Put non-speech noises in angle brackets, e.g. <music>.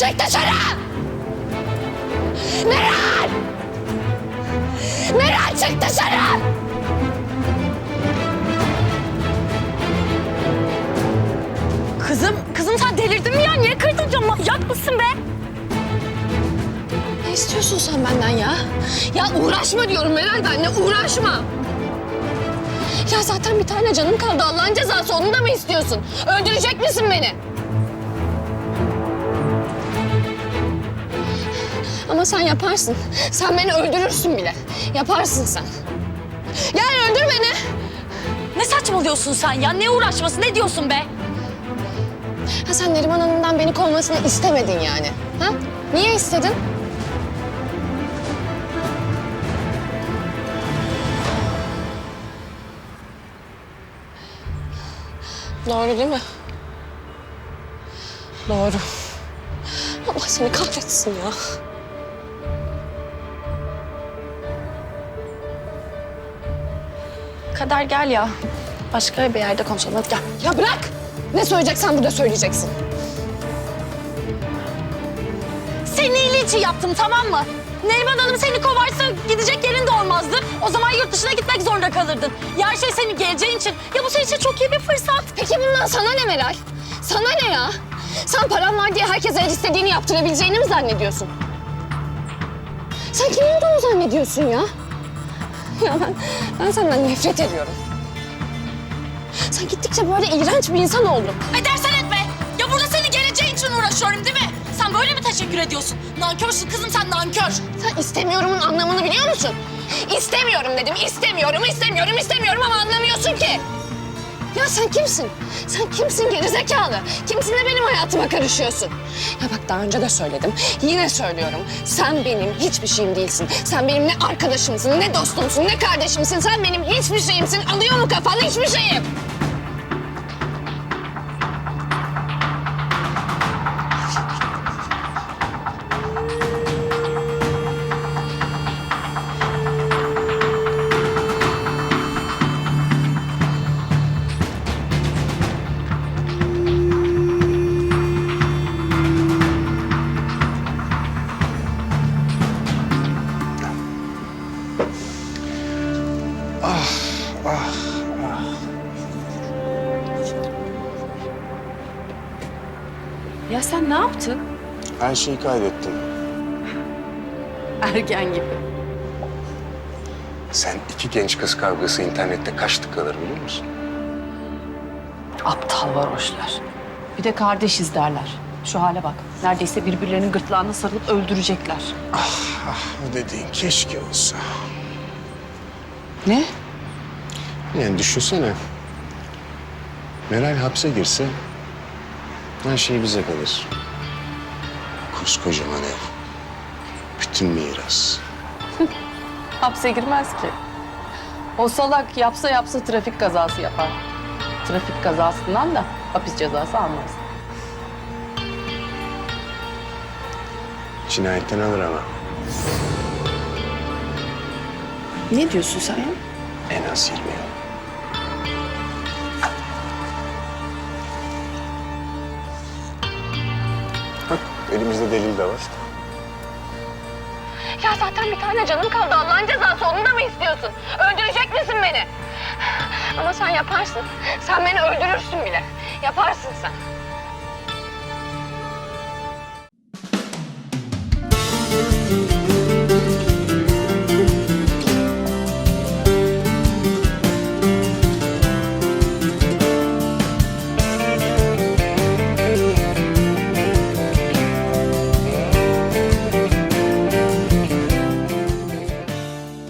Çık dışarı! Meral! Meral çık dışarı! Kızım, kızım sen delirdin mi ya? Niye kırdın camı? Yak mısın be? Ne istiyorsun sen benden ya? Ya uğraşma diyorum Meral benimle uğraşma. Ya zaten bir tane canım kaldı Allah'ın cezası onu da mı istiyorsun? Öldürecek misin beni? Ama sen yaparsın. Sen beni öldürürsün bile. Yaparsın sen. Gel öldür beni. Ne saçmalıyorsun sen ya? Ne uğraşması? Ne diyorsun be? Ha sen Neriman Hanım'dan beni kovmasını istemedin yani. Ha? Niye istedin? Doğru değil mi? Doğru. Allah seni kahretsin ya. Kader gel ya. Başka bir yerde konuşalım. Hadi gel. Ya bırak! Ne söyleyeceksen burada söyleyeceksin. Senin iyiliği için yaptım tamam mı? Neriman Hanım seni kovarsa gidecek yerin de olmazdı. O zaman yurt dışına gitmek zorunda kalırdın. Ya her şey senin geleceğin için. Ya bu senin için çok iyi bir fırsat. Peki bundan sana ne Meral? Sana ne ya? Sen paran var diye herkese her istediğini yaptırabileceğini mi zannediyorsun? Sen kim olduğunu zannediyorsun ya? Ya ben, ben senden nefret ediyorum. Sen gittikçe böyle iğrenç bir insan oldun. Ay dersen etme. Ya burada senin geleceğin için uğraşıyorum değil mi? Sen böyle mi teşekkür ediyorsun? Nankörsün kızım sen nankör. Sen istemiyorumun anlamını biliyor musun? İstemiyorum dedim, istemiyorum, istemiyorum, istemiyorum ama anlamıyorsun ki. Ya sen kimsin? Sen kimsin gerizekalı? Kimsin de benim hayatıma karışıyorsun? Ya bak daha önce de söyledim, yine söylüyorum. Sen benim hiçbir şeyim değilsin. Sen benim ne arkadaşımsın, ne dostumsun, ne kardeşimsin. Sen benim hiçbir şeyimsin. Alıyor mu kafan hiçbir şeyim? Ya sen ne yaptın? Her şeyi kaydettim. Ergen gibi. Sen iki genç kız kavgası internette kaç tıklanır biliyor musun? Aptal varoşlar. Bir de kardeşiz derler. Şu hale bak. Neredeyse birbirlerinin gırtlağına sarılıp öldürecekler. Ah o dediğin keşke olsa. Ne? Yani düşünsene. Meral hapse girse her şey bize kalır. Koskocaman ev. Bütün miras. <laughs> Hapse girmez ki. O salak yapsa yapsa trafik kazası yapar. Trafik kazasından da hapis cezası almaz. Cinayetten alır ama Ne diyorsun sen ya? en az 20 yıl. Delil de var. Ya zaten bir tane canım kaldı Allah'ın cezası onu da mı istiyorsun? Öldürecek misin beni? Ama sen yaparsın. Sen beni öldürürsün bile. Yaparsın sen.